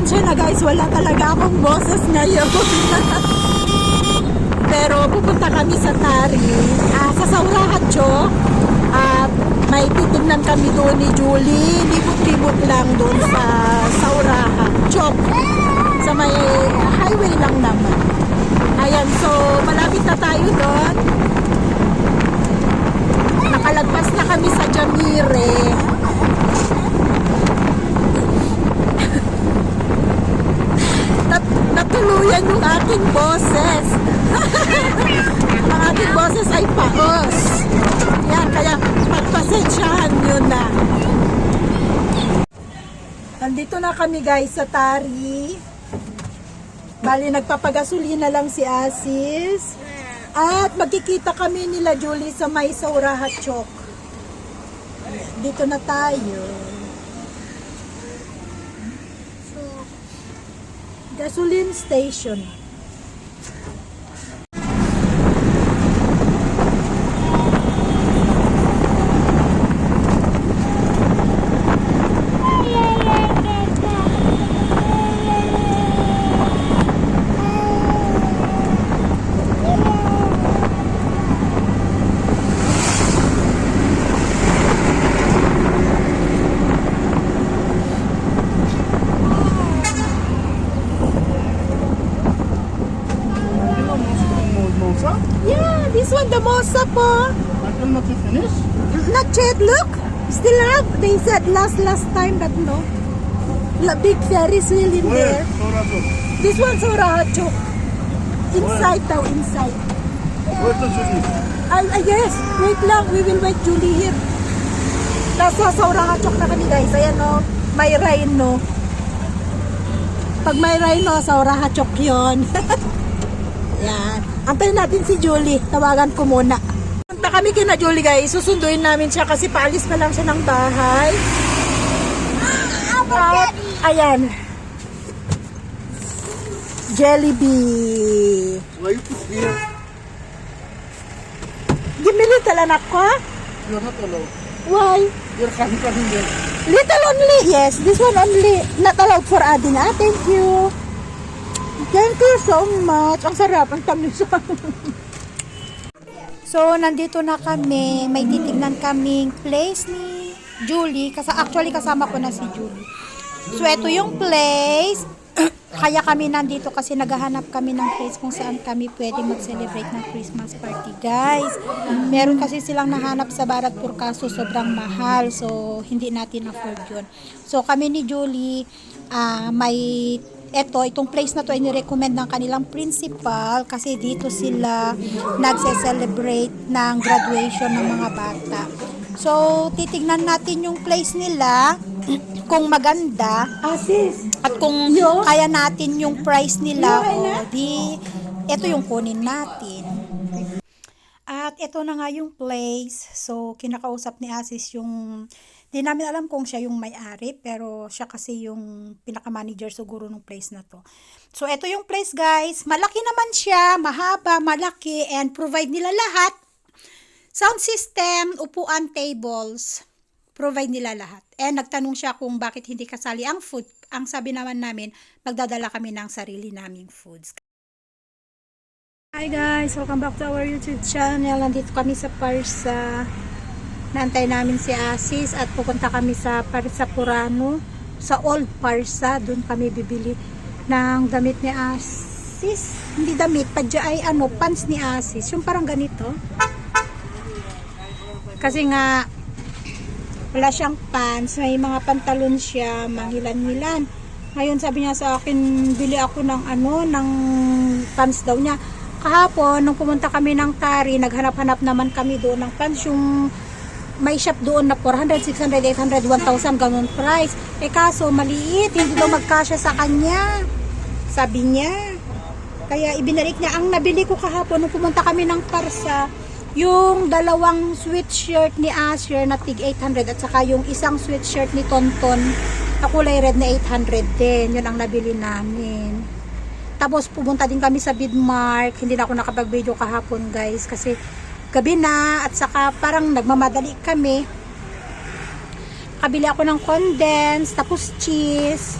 Pasensya na guys, wala talaga akong boses ngayon. Pero pupunta kami sa Tari, ah, sa Saurahatcho. At may titignan kami doon ni Julie. Libot-libot lang doon sa Saurahatcho. Sa may highway lang naman. Ayan, so malapit na tayo doon. Nakalagpas na kami sa Jamire. Natuluyan yung aking boses. Ang aking boses ay paos. Yan, kaya pagpasensyahan nyo na. Nandito na kami guys sa Tari. Bali, nagpapagasolina lang si Asis. At magkikita kami nila Julie sa may Saurahat Chok. Dito na tayo. Gasoline station. Mosa? Yeah, this one, That will not be finished. Not yet, look. Still have. They said last last time, but no. La big Ferris wheel in Where? there. Sorato. This one, Saurahacho. Inside daw, inside. Where's the Julie? Ay, ay, yes. Wait lang. We will wait Julie here. Nasa Saurahachok na kami guys. Ayan no. May rhino. Pag may rhino, Saurahachok yun. Yan. Antayin natin si Julie. Tawagan ko muna. Kami kina Julie guys. Susunduin namin siya kasi paalis pa lang siya ng bahay. At, ayan. Jollibee. Why you put here? Give me little anak ko. ha? You're not allowed. Why? You're coming, coming there. Little only, yes. This one only. Not allowed for adding. Ah, thank you. Thank you so much. Ang sarap. Ang tamis. so, nandito na kami. May titignan kaming place ni Julie. Kasi actually, kasama ko na si Julie. So, ito yung place. Kaya kami nandito kasi naghahanap kami ng place kung saan kami pwede mag-celebrate ng Christmas party. Guys, meron kasi silang nahanap sa Baratpur kaso sobrang mahal. So, hindi natin afford yun. So, kami ni Julie, ah, may eto, itong place na to ay nirecommend ng kanilang principal kasi dito sila nagse-celebrate ng graduation ng mga bata. So, titignan natin yung place nila kung maganda Asis. at kung kaya natin yung price nila, o di, ito yung kunin natin. At ito na nga yung place. So, kinakausap ni Asis yung, di namin alam kung siya yung may-ari, pero siya kasi yung pinaka-manager siguro ng place na to. So, ito yung place guys. Malaki naman siya, mahaba, malaki, and provide nila lahat. Sound system, upuan, tables, provide nila lahat. And nagtanong siya kung bakit hindi kasali ang food. Ang sabi naman namin, magdadala kami ng sarili naming foods. Hi guys! Welcome back to our YouTube channel. Nandito kami sa Parsa. Naantay namin si Asis at pupunta kami sa Parsa Purano. Sa Old Parsa. Doon kami bibili ng damit ni Asis. Hindi damit, padya ay ano, pants ni Asis. Yung parang ganito. Kasi nga, wala siyang pants, may mga pantalon siya, mangilan-ngilan. Ngayon sabi niya sa akin, bili ako ng ano, ng pants daw niya. Kahapon, nung pumunta kami ng Tari, naghanap-hanap naman kami doon ng pants, yung may shop doon na 400, 600, 800, 1,000 ganun price. Eh kaso, maliit, hindi daw magkasya sa kanya. Sabi niya. Kaya ibinalik niya. Ang nabili ko kahapon, nung pumunta kami ng Parsa, yung dalawang sweatshirt ni Asher na tig 800 at saka yung isang sweatshirt ni Tonton na kulay red na 800 din. Yun ang nabili namin. Tapos pumunta din kami sa Bidmark. Hindi na ako nakapag-video kahapon guys kasi gabi na at saka parang nagmamadali kami. Kabili ako ng condensed, tapos cheese.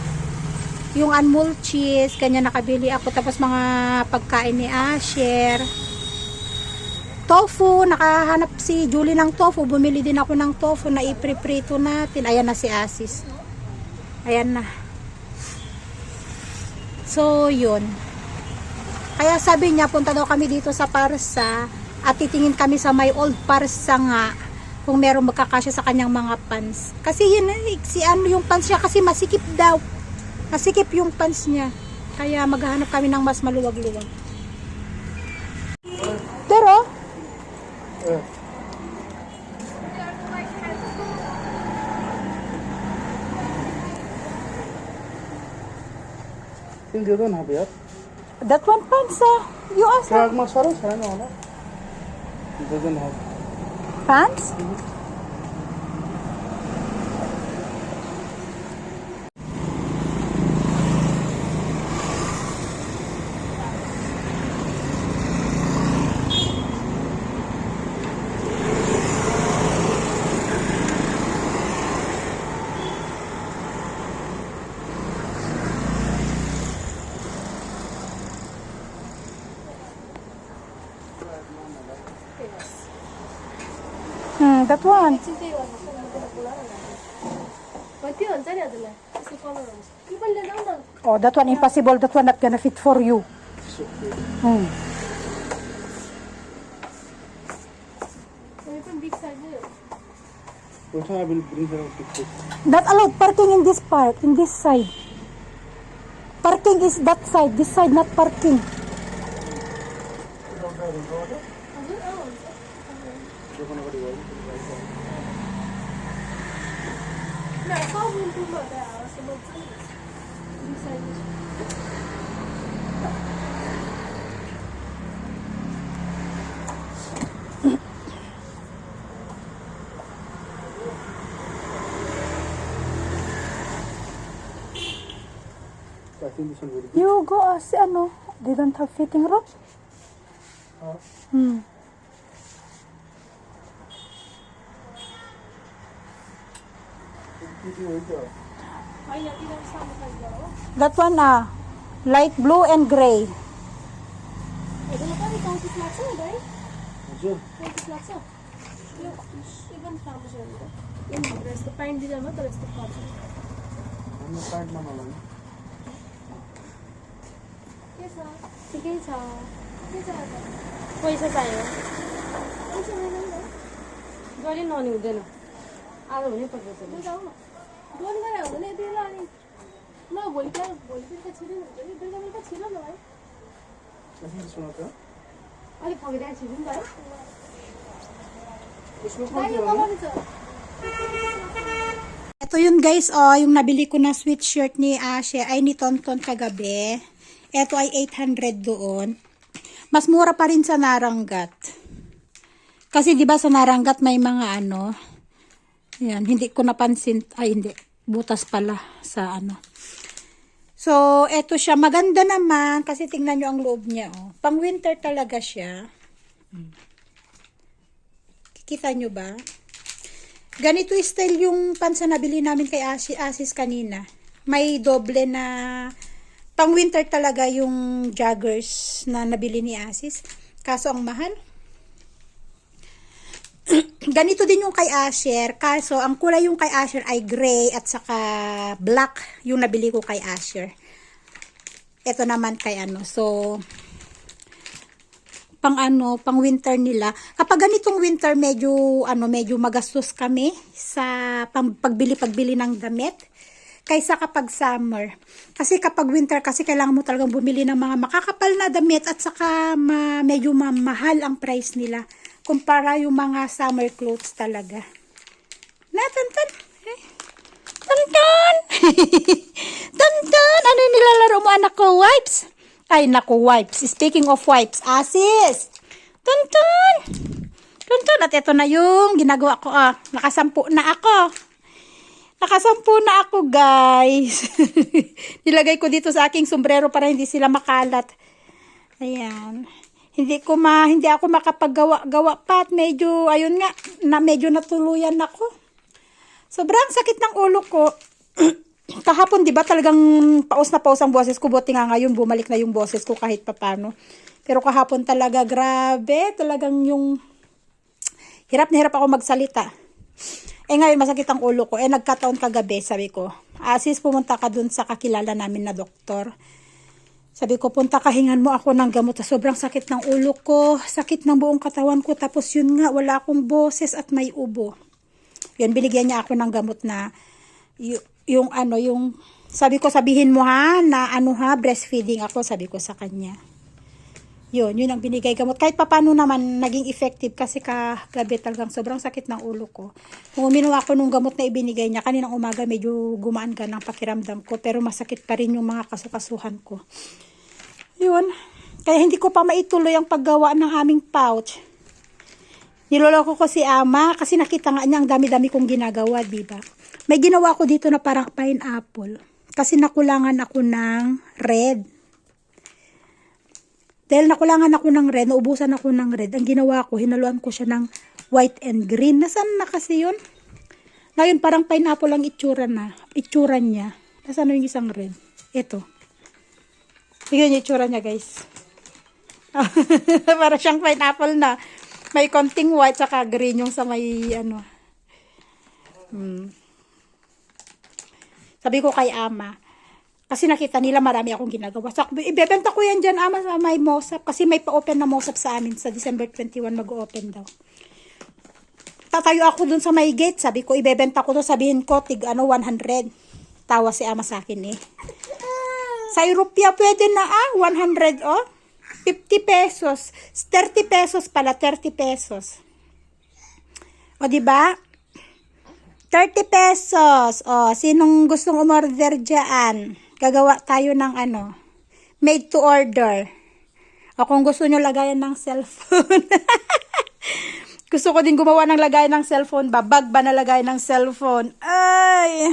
yung unmold cheese, kanya nakabili ako. Tapos mga pagkain ni Asher. Tofu, nakahanap si Julie ng tofu. Bumili din ako ng tofu na ipriprito natin. Ayan na si Asis. Ayan na. So, yun. Kaya sabi niya, punta daw kami dito sa Parsa at titingin kami sa may old Parsa nga kung merong magkakasya sa kanyang mga pants. Kasi yun, eh, si ano yung pants niya kasi masikip daw. Masikip yung pants niya. Kaya maghahanap kami ng mas maluwag-luwag. Pero, Yeah. Hindi doon that one pants ah. You ask Kaya masarap sa ano, ano? Doesn't have. pants? Hmm, daw lang. Oh, that one impossible. That one not gonna fit for you. Hmm. Not allowed parking in this part, in this side. Parking is that side, this side not parking. Na, ikaw mo yung tumada. Sa mga size. Big size. I think this one very good. You go as ano, they don't have fitting rope. Hmm. time. Ano card na naman? Kesa. Sige, sa. Kesa. पैसा चाहियो पैसा छैन नि त जहिले नहुने हुँदैन आज हुनै पर्छ দোল মেরা বলে দিল আমি। না বলটা বলপির কাছে ছিল বলে দুর্গা মেয়ের কাছে ছিল না ভাই। শোনাতো আরে কবে দেখছি ঘুম ভাই। Ito yun guys, oh, yung nabili ko na sweatshirt ni Ashe ay ni Tonton kagabi. Ito ay 800 doon. Mas mura pa rin sa Narangat. Kasi 'di ba sa Narangat may mga ano, yan, hindi ko napansin, ay hindi, butas pala sa ano. So, eto siya, maganda naman kasi tingnan nyo ang loob niya, oh. Pang winter talaga siya. Kikita nyo ba? Ganito style yung pants na nabili namin kay Asis, Asis kanina. May doble na pang winter talaga yung joggers na nabili ni Asis. Kaso ang mahal. Ganito din yung kay Asher. Kaso ang kulay yung kay Asher ay gray at saka black yung nabili ko kay Asher. Ito naman kay ano. So, pang ano, pang winter nila. Kapag ganitong winter, medyo ano, medyo magastos kami sa pagbili-pagbili ng damit kaysa kapag summer. Kasi kapag winter kasi kailangan mo talagang bumili ng mga makakapal na damit at saka ma, medyo mamahal ang price nila kumpara yung mga summer clothes talaga. Natantan. Eh. Tantan. Tantan. Ano yung nilalaro mo anak ko? Wipes? Ay, naku, wipes. Speaking of wipes, asis. Tantan. Tantan. At ito na yung ginagawa ko. Ah. Nakasampu na ako. Nakasampu na ako, guys. Nilagay ko dito sa aking sombrero para hindi sila makalat. Ayan. Hindi ko ma, hindi ako makapaggawa-gawa pa at medyo, ayun nga, na medyo natuluyan ako. Sobrang sakit ng ulo ko. kahapon 'di ba talagang paus na paus ang boses ko buti nga ngayon bumalik na yung boses ko kahit papano. Pero kahapon talaga grabe, talagang yung hirap na hirap ako magsalita. Eh ngayon masakit ang ulo ko. Eh nagkataon kagabi, sabi ko, Asis pumunta ka dun sa kakilala namin na doktor. Sabi ko, punta ka, hingan mo ako ng gamot. Sobrang sakit ng ulo ko, sakit ng buong katawan ko. Tapos yun nga, wala akong boses at may ubo. Yun, binigyan niya ako ng gamot na yung ano, yung sabi ko sabihin mo ha, na ano ha, breastfeeding ako, sabi ko sa kanya. Yun, yun ang binigay gamot. Kahit papano naman naging effective kasi kagabi talagang sobrang sakit ng ulo ko. Kung uminom ako nung gamot na ibinigay niya, kaninang umaga medyo gumaan ka ng pakiramdam ko, pero masakit pa rin yung mga kasukasuhan ko. Yun. Kaya hindi ko pa maituloy ang paggawa ng aming pouch. Niloloko ko si ama kasi nakita nga niya ang dami-dami kong ginagawa, di ba? May ginawa ko dito na parang pineapple. Kasi nakulangan ako ng red. Dahil nakulangan ako ng red, naubusan ako ng red, ang ginawa ko, hinaluan ko siya ng white and green. Nasaan na kasi yun? Ngayon, parang pineapple ang itsura na. Itsura niya. Nasaan na yung isang red? Ito. Yun yung itsura niya, guys. Para siyang pineapple na. May konting white saka green yung sa may ano. Hmm. Sabi ko kay ama, kasi nakita nila marami akong ginagawa. So, ibebenta ko yan dyan, ama, sa may MOSAP. Kasi may pa-open na MOSAP sa amin. Sa December 21, mag-open daw. Tatayo ako dun sa may gate. Sabi ko, ibebenta ko to. Sabihin ko, tig ano, 100. Tawa si ama sa akin eh. Sa Europea, pwede na ah. 100, oh. 50 pesos. 30 pesos pala, 30 pesos. O, di ba? 30 pesos. O, sinong gustong umorder dyan? Gagawa tayo ng ano, made to order. O kung gusto nyo lagayan ng cellphone. gusto ko din gumawa ng lagayan ng cellphone ba? Bag ba na lagayan ng cellphone? Ay!